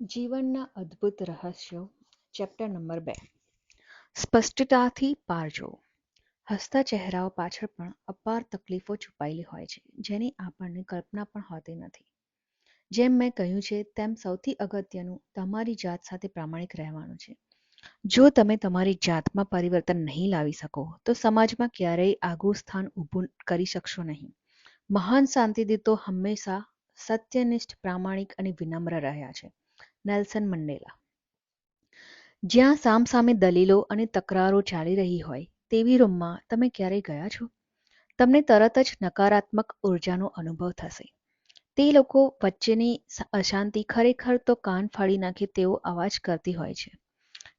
જીવનના અદ્ભુત રહસ્યો ચેપ્ટર નંબર બે. સ્પષ્ટતાથી પાર જોવો હસતા ચહેરાઓ પાછળ પણ અપાર તકલીફો છુપાયેલી હોય છે, જેની આપણને કલ્પના પણ હોતી નથી. જેમ મેં કહ્યું છે, તેમ સૌથી અગત્યનું તમારી જાત સાથે પ્રામાણિક રહેવાનું છે. જો તમે તમારી જાતમાં પરિવર્તન નહીં લાવી શકો, તો સમાજમાં ક્યારેય આગવું સ્થાન ઊભું કરી શકશો નહીં. મહાન શાંતિદૂતો હંમેશા સત્યનિષ્ઠ, પ્રામાણિક અને વિનમ્ર રહ્યા છે. Nelson Mandela. જ્યાં સામસામે દલીલો અને તકરારો ચાલી રહી હોય તેવી રૂમમાં તમે ક્યારેય ગયા છો? તમને તરત જ નકારાત્મક ઉર્જાનો અનુભવ થશે. તે લોકો વચ્ચેની અશાંતિ ખરેખર તો કાન ફાડી નાખે તેવો અવાજ કરતી હોય છે.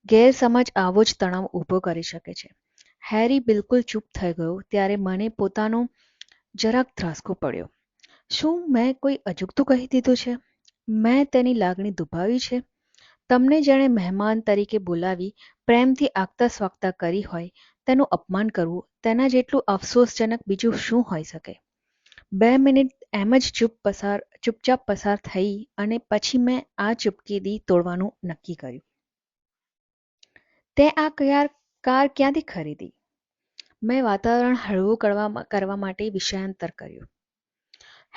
ગેરસમજ આવો જ તણાવ ઊભો કરી શકે છે. હેરી બિલકુલ ચૂપ થઈ ગયો ત્યારે મને પોતાનો જરાક ધ્રાસકો પડ્યો. શું મેં કોઈ અજુગતું કહી દીધું છે? મેં તેની લાગણી દુભાવી છે. તમને જેણે મહેમાન તરીકે બોલાવી, પ્રેમથી આગતા સ્વાગતા કરી હોય, તેનું અપમાન કરવું, તેના જેટલું અફસોસજનક બીજું શું હોઈ શકે? બે મિનિટ એમ જ ચૂપ પસાર, ચૂપચાપ પસાર થઈ અને પછી મેં આ ચૂપકીદી તોડવાનું નક્કી કર્યું. તે આ કાર કાર ક્યાંથી ખરીદી? મેં વાતાવરણ હળવું કરવા કરવા માટે વિષયાંતર કર્યું.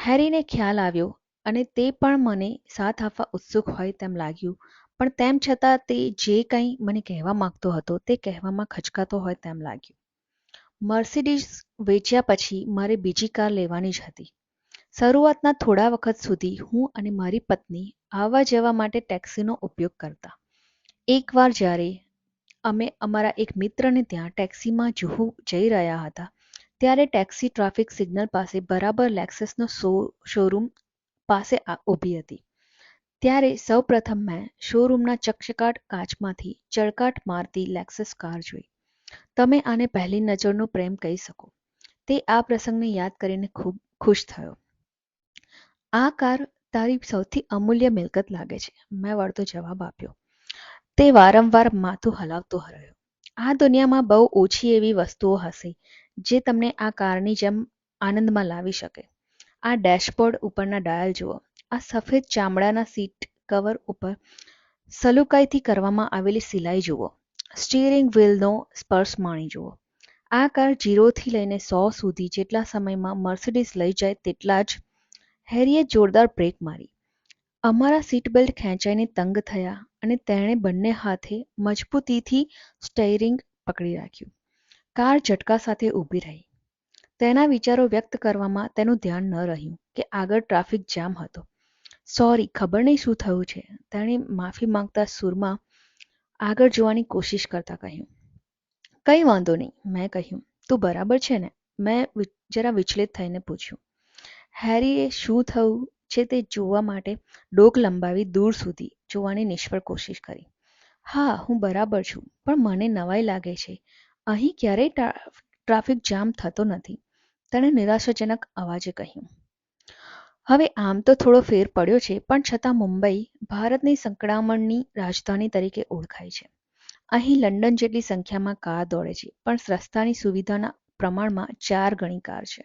હેરીને ખ્યાલ આવ્યો અને તે પણ મને સાથ આપવા ઉત્સુક હોય તેમ લાગ્યું. પણ તેમ છતાં તે જે કંઈ મને કહેવા માંગતો હતો તે કહેવામાં ખચકાતો હોય તેમ લાગ્યું. મર્સિડીઝ વેચ્યા પછી મારે બીજી કાર લેવાની જ હતી. શરૂઆતના થોડા વખત સુધી હું અને મારી પત્ની આવવા જવા માટે ટેક્સીનો ઉપયોગ કરતા. એકવાર જ્યારે અમે અમારા એક મિત્રને ત્યાં ટેક્સીમાં જુહુ જઈ રહ્યા હતા, ત્યારે ટેક્સી ટ્રાફિક સિગ્નલ પાસે બરાબર લેક્સસનો શોરૂમ પાસે ઊભી હતી. ત્યારે સૌ પ્રથમ મેં શોરૂમના ચકચકાટ કાચમાંથી ચળકાટ મારતી લેક્સસ કાર જોઈ. તમે આને પહેલી નજરનો પ્રેમ કહી શકો. તે આ પ્રસંગને યાદ કરીને ખૂબ ખુશ થયો. આ કાર તારી સૌથી અમૂલ્ય મિલકત લાગે છે, મેં વળતો જવાબ આપ્યો. તે વારંવાર માથું હલાવતો રહ્યો. આ દુનિયામાં બહુ ઓછી એવી વસ્તુઓ હશે, જે તમને આ કારની જેમ આનંદમાં લાવી શકે. આ ડેશબોર્ડ ઉપરના ડાયલ જુઓ. આ સફેદ ચામડાના સીટ કવર ઉપર સલુકાઈથી કરવામાં આવેલી સિલાઈ જુઓ. સ્ટીરિંગ વ્હીલનો સ્પર્શ માણી જુઓ. આ કાર જીરોથી લઈને સો સુધી જેટલા સમયમાં મર્સિડીઝ લઈ જાય તેટલા જ હેરીએ જોરદાર બ્રેક મારી. અમારા સીટ બેલ્ટ ખેંચાઈને તંગ થયા અને તેણે બંને હાથે મજબૂતીથી સ્ટેરિંગ પકડી રાખ્યું. કાર ઝટકા સાથે ઊભી રહી. તેના વિચારો વ્યક્ત કરવામાં તેનું ધ્યાન ન રહ્યું કે આગળ ટ્રાફિક જામ હતો. સોરી ખબર નહીં શું થયું છે. તેણે માફી માંગતા સુરમાં આગળ જોવાની કોશિશ કરતા કહ્યું, કંઈ વાંધો નહીં. મેં કહ્યું, તું બરાબર છે ને? મેં જરા વિચલિત થઈને પૂછ્યું, હેરીએ શું થયું છે તે જોવા માટે ડોક લંબાવી દૂર સુધી જોવાની નિષ્ફળ કોશિશ કરી? હા, હું બરાબર છું, પણ મને નવાઈ લાગે છે. અહીં ક્યારેય ટ્રાફિક જામ થતો નથી. તેણે નિરાશાજનક અવાજે કહ્યું, હવે આમ તો થોડો ફેર પડ્યો છે, પણ છતાં મુંબઈ ભારતની સંકળામણની રાજધાની તરીકે ઓળખાય છે. અહીં લંડન જેટલી સંખ્યામાં કાર દોડે છે, પણ રસ્તાની સુવિધાના પ્રમાણમાં ચાર ગણી કાર છે.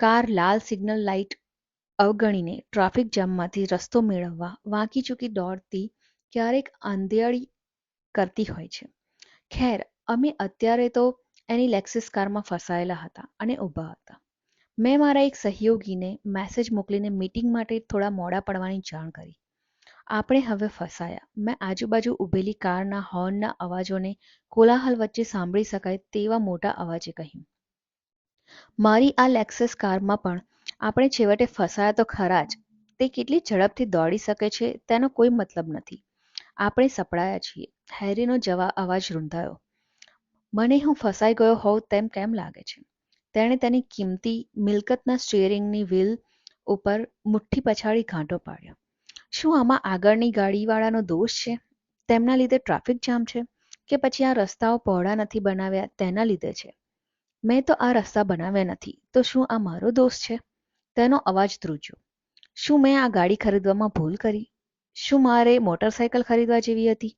કાર લાલ સિગ્નલ લાઇટ અવગણીને ટ્રાફિક જામમાંથી રસ્તો મેળવવા વાંકી ચૂકી દોડતી ક્યારેક આંધિયાળી કરતી હોય છે. ખેર, અમે અત્યારે તો એની લેક્સિસ કારમાં ફસાયેલા હતા અને ઊભા હતા. મેં મારા એક સહયોગીને મેસેજ મોકલીને મીટિંગ માટે થોડા મોડા પડવાની જાણ કરી. આપણે હવે ફસાયા. મેં આજુબાજુ ઊભેલી કારના હોર્નના અવાજોને કોલાહલ વચ્ચે સાંભળી શકાય તેવા મોટા અવાજે કહ્યું. મારી આ લેક્સસ કારમાં પણ આપણે છેવટે ફસાયા તો ખરા જ. તે કેટલી ઝડપથી દોડી શકે છે તેનો કોઈ મતલબ નથી. આપણે સપડાયા છીએ. હેરીનો જવા અવાજ રૂંધાયો. મને હું ફસાઈ ગયો હોઉં તેમ કેમ લાગે છે? તેણે તેની કિંમતી મિલકતના સ્ટીયરિંગની વ્હીલ ઉપર મુઠ્ઠી પછાડી ઘાંટો પાડ્યો. શું આમાં આગળની ગાડીવાળાનો દોષ છે? તેમના લીધે ટ્રાફિક જામ છે કે પછી આ રસ્તાઓ પહોળા નથી બનાવ્યા તેના લીધે છે? મેં તો આ રસ્તા બનાવ્યા નથી, તો શું આ મારો દોષ છે? તેનો અવાજ ધ્રુજ્યો. શું મેં આ ગાડી ખરીદવામાં ભૂલ કરી? શું મારે મોટરસાયકલ ખરીદવા જેવી હતી?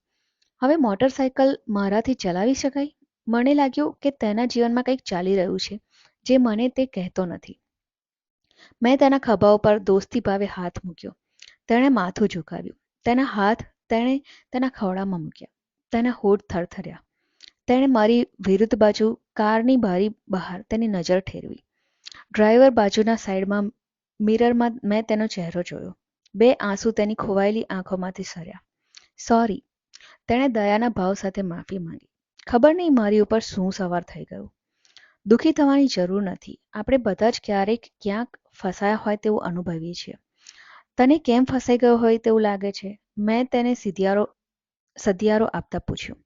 હવે મોટરસાયકલ મારાથી ચલાવી શકાય? મને લાગ્યું કે તેના જીવનમાં કંઈક ચાલી રહ્યું છે, જે મને તે કહેતો નથી. મેં તેના ખભા ઉપર દોસ્તી ભાવે હાથ મૂક્યો. તેણે માથું ઝુકાવ્યું. તેના હાથ તેણે તેના ખવડામાં મૂક્યા. તેના હોઠ થરથર્યા. તેણે મારી વિરુદ્ધ બાજુ કારની બારી બહાર તેની નજર ઠેરવી. ડ્રાઈવર બાજુના સાઈડમાં મિરરમાં મેં તેનો ચહેરો જોયો. બે આંસુ તેની ખોવાયેલી આંખોમાંથી સર્યા. સોરી. તેણે દયાના ભાવ સાથે માફી માંગી. ખબર નહીં મારી ઉપર શું સવાર થઈ ગયું. દુઃખી થવાની જરૂર નથી. આપણે બધા જ ક્યારેક ક્યાંક ફસાયા હોય તેવું અનુભવીએ છીએ. તને કેમ ફસાઈ ગયો હોય તેવું લાગે છે? મેં તેને સિધિયારો સધિયારો આપતા પૂછ્યું.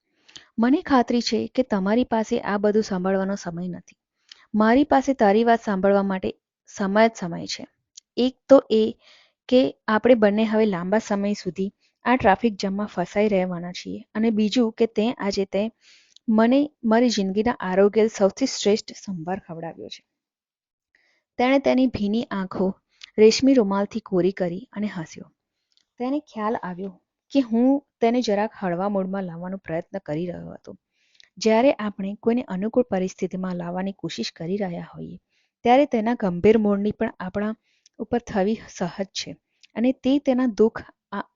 મને ખાતરી છે કે તમારી પાસે આ બધું સાંભળવાનો સમય નથી. મારી પાસે તારી વાત સાંભળવા માટે સમય જ સમય છે. એક તો એ કે આપણે બંને હવે લાંબા સમય સુધી આ ટ્રાફિક જામમાં ફસાઈ રહેવાના છીએ અને બીજું કે તે આજે તે મને મારી જિંદગીના આરોગ્ય સૌથી શ્રેષ્ઠ સંભાર ખવડાવ્યો છે. તેણે તેની ભીની આંખો રેશમી રૂમાલથી કોરી કરી અને હસ્યો. તેને ખ્યાલ આવ્યો કે હું તેને જરાક હળવા મૂડમાં લાવવાનો પ્રયત્ન કરી રહ્યો હતો. જ્યારે આપણે કોઈને અનુકૂળ પરિસ્થિતિમાં લાવવાની કોશિશ કરી રહ્યા હોઈએ, ત્યારે તેના ગંભીર મૂળની પણ આપણા ઉપર થવી સહજ છે અને તે તેના દુઃખ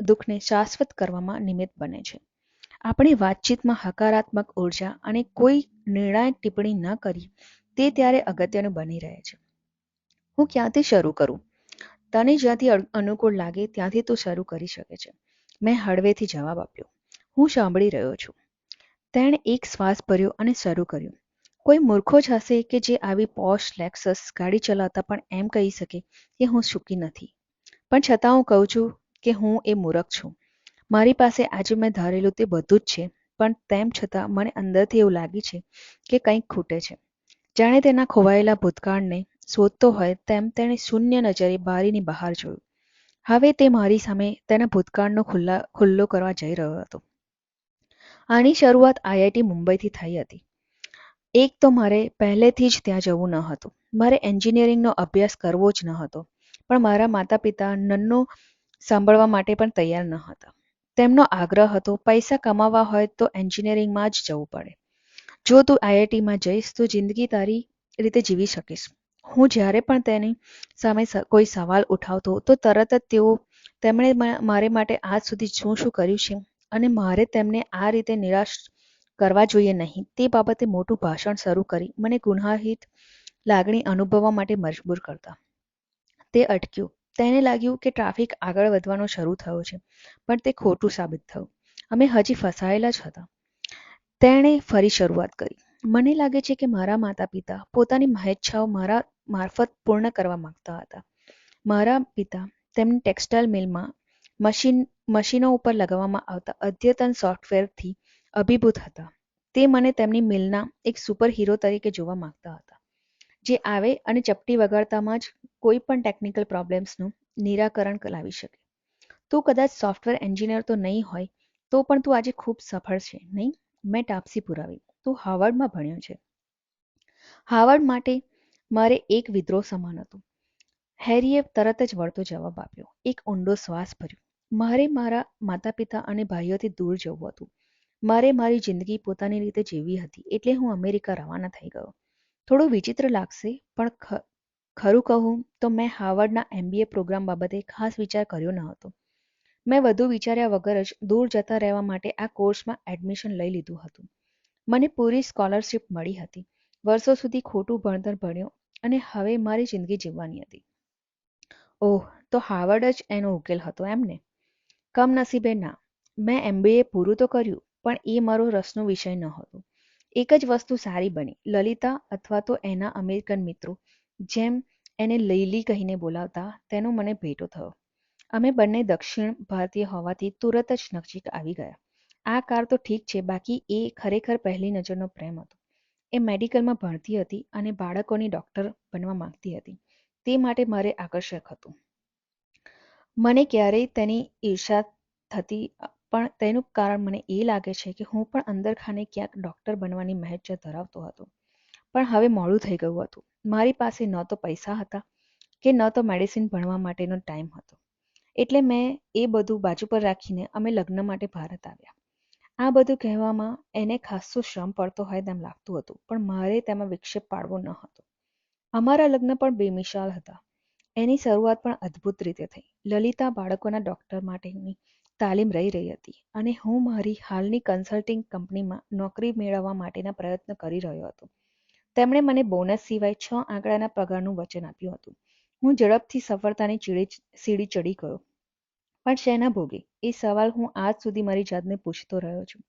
દુઃખને શાશ્વત કરવામાં નિમિત્ત બને છે. આપણે વાતચીતમાં હકારાત્મક ઊર્જા અને કોઈ નિર્ણાયક ટિપ્પણી ન કરી, તે ત્યારે અગત્યનું બની રહે છે. હું ક્યાંથી શરૂ કરું? તને જ્યાંથી અનુકૂળ લાગે ત્યાંથી તું શરૂ કરી શકે છે. મેં હળવેથી જવાબ આપ્યો. હું સાંભળી રહ્યો છું. તેણે એક શ્વાસ ભર્યો અને શરૂ કર્યું. કોઈ મૂર્ખો જ હશે કે જે આવી પોશ, લેક્સસ, ગાડી ચલાવતા પણ એમ કહી શકે કે હું સુખી નથી. પણ છતાં હું કહું છું કે હું એ મૂર્ખ છું. મારી પાસે આજે મેં ધારેલું તે બધું જ છે, પણ તેમ છતાં મને અંદરથી એવું લાગે છે કે કંઈક ખૂટે છે. જાણે તેના ખોવાયેલા ભૂતકાળને શોધતો હોય તેમ તેણે શૂન્ય નજરે બારીની બહાર જોયું. હવે તે મારી સામે તેના ભૂતકાળનો ખુલ્લા, ખુલ્લો કરવા જઈ રહ્યો હતો. આની શરૂઆત આઈઆઈટી મુંબઈથી થઈ હતી. એક તો મારે પહેલેથી જ ત્યાં જવું ન હતું. મારે એન્જિનિયરિંગનો અભ્યાસ કરવો જ ન હતો. પણ મારા માતા પિતા નન્નો સાંભળવા માટે પણ તૈયાર ન હતા. તેમનો આગ્રહ હતો પૈસા કમાવા હોય તો એન્જિનિયરિંગમાં જ જવું પડે. જો તું આઈઆઈટીમાં જઈશ તો જિંદગી તારી રીતે જીવી શકીશ. હું જ્યારે પણ તેની સામે કોઈ સવાલ ઉઠાવતો તો તરત જ તેઓ, તેમણે મારે માટે આજ સુધી શું શું કર્યું છે અને મારે તેમને આ રીતે નિરાશ કરવા જોઈએ નહીં. તે બાબતે મોટું ભાષણ શરૂ કરી. મને ગુનાહિત લાગણી અનુભવવા માટે મજબૂર કરતા. તે અટક્યું. તેને લાગ્યું કે ટ્રાફિક આગળ વધવાનો શરૂ થયો છે, પણ તે ખોટું સાબિત થયું. અમે હજી ફસાયેલા જ હતા. તેણે ફરી શરૂઆત કરી. મને લાગે છે કે મારા માતા પિતા પોતાની મહેચ્છાઓ મારા મારફત પૂર્ણ કરવા માંગતા હતા. મારા પિતા તેમની ટેક્સટાઇલ મિલમાં મશીન, મશીનો ઉપર લગાવવામાં આવતા અદ્યતન સોફ્ટવેરથી અભિભૂત હતા. તે મને તેમની મિલના એક સુપર હીરો તરીકે જોવા માંગતા હતા. જે આવે અને ચપટી વગાડતામાં જ કોઈ પણ ટેકનિકલ પ્રોબ્લેમ્સનું નિરાકરણ લાવી શકે. તું કદાચ સોફ્ટવેર એન્જિનિયર તો નહીં હોય, તો પણ તું આજે ખૂબ સફળ છે, નહીં? મેં ટાપસી પુરાવી. તું હાવર્ડમાં ભણ્યો છે. હાવર્ડ માટે મારે એક વિદ્રોહ સમાન હતું. હેરીએ તરત જ વળતો જવાબ આપ્યો. એક ઊંડો શ્વાસ ભર્યો. મારે મારા માતા પિતા અને ભાઈઓથી દૂર જવું હતું. મારે મારી જિંદગી પોતાની રીતે જીવવી હતી. એટલે હું અમેરિકા રવાના થઈ ગયો. થોડું વિચિત્ર લાગશે, પણ ખરું કહું તો મેં હાર્વર્ડના એમબીએ પ્રોગ્રામ બાબતે ખાસ વિચાર કર્યો ન હતો. મેં વધુ વિચાર્યા વગર જ દૂર જતા રહેવા માટે આ કોર્સમાં એડમિશન લઈ લીધું હતું. મને પૂરી સ્કોલરશિપ મળી હતી. વર્ષો સુધી ખોટું ભણતર ભણ્યો અને હવે મારી જિંદગી જીવવાની હતી. ઓહ, તો હાર્વર્ડ જ એનો ઉકેલ હતો એમને કમનસીબે ના. મેં એમબીએ પૂરું તો કર્યું, પણ એ મારો રસનો વિષય ન હતો. એક જ વસ્તુ સારી બની, લલિતા અથવા તો એના અમેરિકન મિત્રો, જેમ એને લૈલી કહીને બોલાવતા, તેનો મને ભેટો થયો. અમે બંને દક્ષિણ ભારતીય હોવાથી તુરત જ નજીક આવી ગયા. આ કાર તો ઠીક છે, બાકી એ ખરેખર પહેલી નજરનો પ્રેમ હતો. એ મેડિકલમાં ભણતી હતી અને બાળકોની ડોક્ટર બનવા માંગતી હતી. તે માટે મારે આકર્ષક હતું. મને ક્યારેય તેની ઈર્ષા થતી પણ તેનું કારણ મને એ લાગે છે કે હું પણ અંદરખાને ક્યાંક ડૉક્ટર બનવાની મહેચ્છા ધરાવતો હતો. પણ હવે મોડું થઈ ગયું હતું. મારી પાસે ન તો પૈસા હતા કે ન તો મેડિસિન ભણવા માટેનો ટાઈમ હતો. એટલે મેં એ બધું બાજુ પર રાખીને અમે લગ્ન માટે ભારત આવ્યા. આ બધું કહેવામાં એને ખાસ્સો શ્રમ પડતો હોય તેમ લાગતું હતું, પણ મારે તેમાં વિક્ષેપ પાડવો ન હતો. અમારા લગ્ન પણ બેમિશાલ હતા. એની શરૂઆત પણ અદ્ભુત રીતે થઈ. લલિતા બાળકોના ડોક્ટર માટેની તાલીમ રહી રહી હતી અને હું મારી હાલની કન્સલ્ટિંગ કંપનીમાં નોકરી મેળવવા માટેના પ્રયત્ન કરી રહ્યો હતો. તેમણે મને બોનસ સિવાય છ આંકડાના પગારનું વચન આપ્યું હતું. હું ઝડપથી સફળતાની ચીડી સીડી ચડી ગયો. પણ શેના ભોગે? એ સવાલ હું આજ સુધી મારી જાતને પૂછતો રહ્યો છું.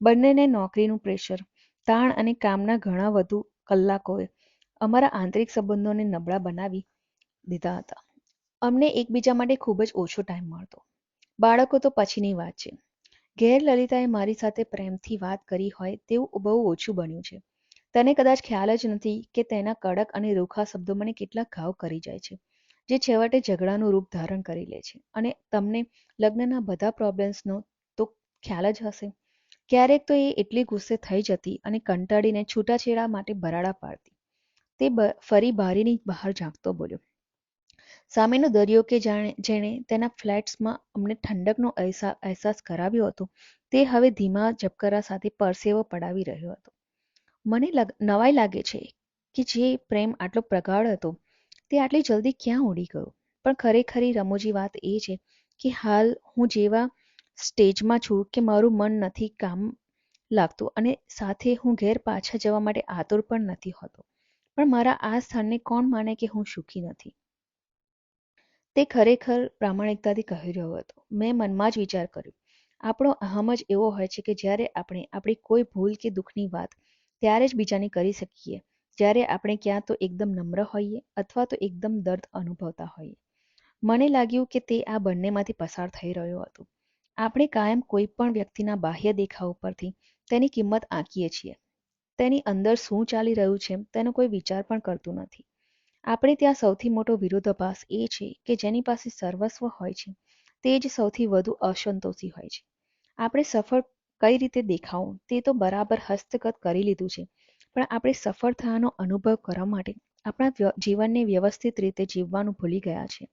બંનેને નોકરીનું પ્રેશર તાણ અને કામના ઘણા વધુ કલાકોએ અમારા આંતરિક સંબંધોને નબળા બનાવી દીધા હતા. અમને એકબીજા માટે ખૂબ જ ઓછો ટાઈમ મળતો. બાળકો તો પછીની વાત છે. ઘેર લલિતાએ મારી સાથે પ્રેમથી વાત કરી હોય તેવું બહુ ઓછું બન્યું છે. તને કદાચ ખ્યાલ જ નથી કે તેના કડક અને રૂખા શબ્દો મને કેટલા ઘાવ કરી જાય છે, જે છેવટે ઝઘડાનું રૂપ ધારણ કરી લે છે. અને તમને લગ્નના બધા પ્રોબ્લેમ્સનો તો ખ્યાલ જ હશે. ક્યારેક તો એ એટલી ગુસ્સે થઈ જતી અને કંટાળીને છૂટાછેડા માટે ભરાડા પાડતી. તે ફરી બારીની બહાર ઝાંકતો બોલ્યો સામેનો દરિયો કે જાણે, જેણે તેના ફ્લેટ્સમાં અમને ઠંડકનો અહેસાસ કરાવ્યો હતો, તે હવે ધીમા ઝબકરા સાથે પરસેવો પડાવી રહ્યો હતો. મને નવાઈ લાગે છે કે જે પ્રેમ આટલો પ્રગાઢ હતો, તે આટલી જલ્દી ક્યાં ઉડી ગયો? પણ ખરેખરી રમૂજી વાત એ છે કે હાલ હું જેવા સ્ટેજમાં છું કે મારું મન નથી કામ લાગતું અને સાથે હું ઘેર પાછા જવા માટે આતુર પણ નથી હોતો. પણ મારા આ સ્થાનને કોણ માને કે હું સુખી નથી? તે ખરેખર પ્રામાણિકતાથી કહી રહ્યો હતો. મેં મનમાં જ વિચાર કર્યો. આપણો અહમ જ એવો હોય છે કે જ્યારે આપણે આપણી કોઈ ભૂલ કે દુઃખની વાત ત્યારે જ બીજાની કરી શકીએ. જ્યારે આપણે ક્યાં તો એકદમ નમ્ર હોઈએ અથવા તો એકદમ દર્દ અનુભવતા હોઈએ. મને લાગ્યું કે તે આ બંનેમાંથી પસાર થઈ રહ્યો હતો. આપણે કાયમ કોઈ પણ વ્યક્તિના બાહ્ય દેખાવ પરથી તેની કિંમત આંકીએ છીએ. તેની અંદર શું ચાલી રહ્યું છે તેનો કોઈ વિચાર પણ કરતું નથી. આપણે ત્યાં સૌથી મોટો વિરોધાભાસ એ છે કે જેની પાસે સર્વસ્વ હોય છે, તે જ સૌથી વધુ અસંતોષી હોય છે. આપણે સફળ કઈ રીતે દેખાવું તે તો બરાબર હસ્તગત કરી લીધું છે, પણ આપણે સફળ થવાનો અનુભવ કરવા માટે આપણા જીવનને વ્યવસ્થિત રીતે જીવવાનું ભૂલી ગયા છે.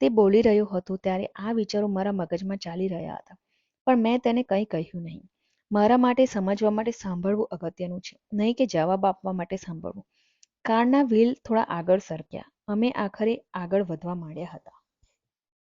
તે બોલી રહ્યો હતો ત્યારે આ વિચારો મારા મગજમાં ચાલી રહ્યા હતા, પણ મેં તેને કંઈ કહ્યું નહીં. મારા માટે સમજવા માટે સાંભળવું અગત્યનું છે, નહીં કે જવાબ આપવા માટે સાંભળવું. કારના વ્હીલ થોડા આગળ સરક્યા. અમે આખરે આગળ વધવા માંડ્યા હતા.